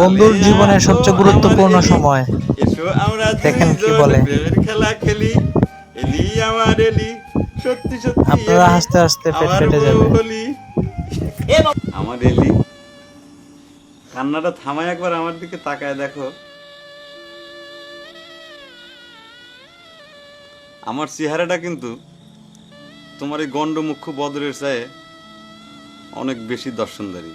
বন্ধুর জীবনের সবচেয়ে গুরুত্বপূর্ণ সময়। দেখেন কি বলে। খেলা খেলি। এলি আমার এলি। সত্যি সত্যি আপনারা হাসতে হাসতে পেট ফেটে যাবে। আমার এলি। কান্নাটা থামায় একবার আমার দিকে তাকায় দেখো। আমার চেহারাটা কিন্তু তোমার এই গণ্ডমুখ্য বদরের চায়ে অনেক বেশি দর্শনদারী।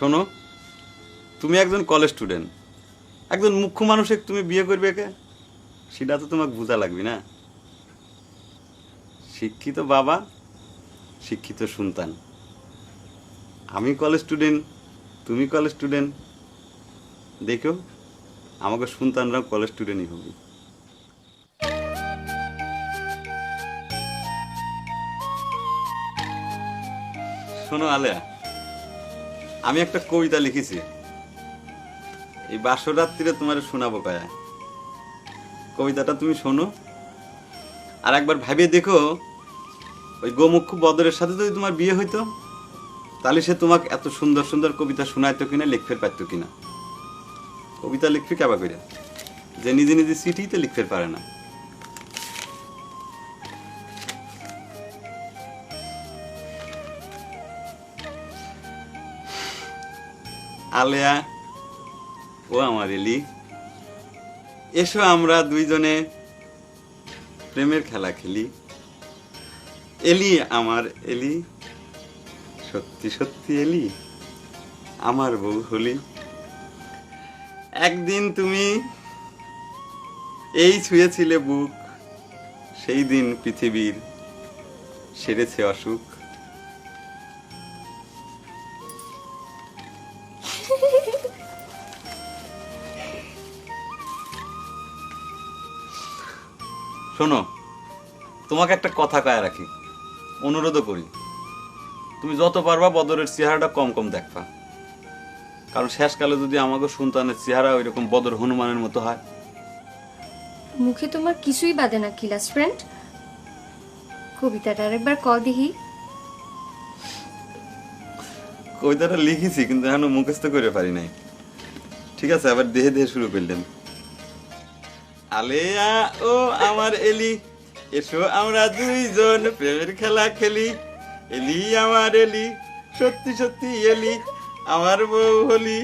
শোনো, তুমি একজন কলেজ স্টুডেন্ট একজন মুখ্য মানুষে তুমি বিয়ে করবে কে সেটা তো তোমাকে বোঝা লাগবে না। শিক্ষিত বাবা, শিক্ষিত সন্তান। আমি কলেজ স্টুডেন্ট তুমি কলেজ স্টুডেন্ট দেখো, আমাকে সন্তানরাও কলেজ স্টুডেন্টই হবে। শোনো, আলেয়া আমি একটা কবিতা লিখেছি। এই বাসরাত্রিরে তোমার শোনাবো কায়া। কবিতাটা তুমি শোনো। আর একবার ভাবিয়ে দেখো, ওই গোমুখ্য বদরের সাথে যদি তোমার বিয়ে হইতো, তাহলে সে তোমাকে এত সুন্দর সুন্দর কবিতা শোনাইতো কিনা, লিখফের পারতো কিনা। কবিতা লিখবে কেবা করে যে নিজে নিজে চিঠিতে লিখতে পারে না। আলেয়া, ও আমার এলি। এসো আমরা দুইজনে প্রেমের খেলা খেলি। এলি আমার এলি, সত্যি সত্যি এলি, আমার বউ হলি। একদিন তুমি এই ছুঁয়েছিলে বুক, সেই দিন পৃথিবীর সেরেছে অসুখ। শোনো, তোমাকে একটা কথা কায় রাখি, অনুরোধও করি। তুমি যত পারবা বদরের চেহারাটা কম কম দেখবা। কারণ শেষকালে যদি আমাকে সন্তানের চেহারা ওই রকম বদর হনুমানের মতো হয়। মুখে তোমার কিছুই বাদে না ক্লাস ফ্রেন্ড কবিতাটা আরেকবার ক দিহি কবিতাটা লিখেছি, কিন্তু এখনও মুখস্থ করে পারি নাই। ঠিক আছে, আবার দেহে দেহে শুরু করলেন। আলেয়া ও আমার এলি, এসো আমরা দুইজন প্রেমের খেলা খেলি। এলি আমার এলি, সত্যি সত্যি এলি, আমার বউ হলি।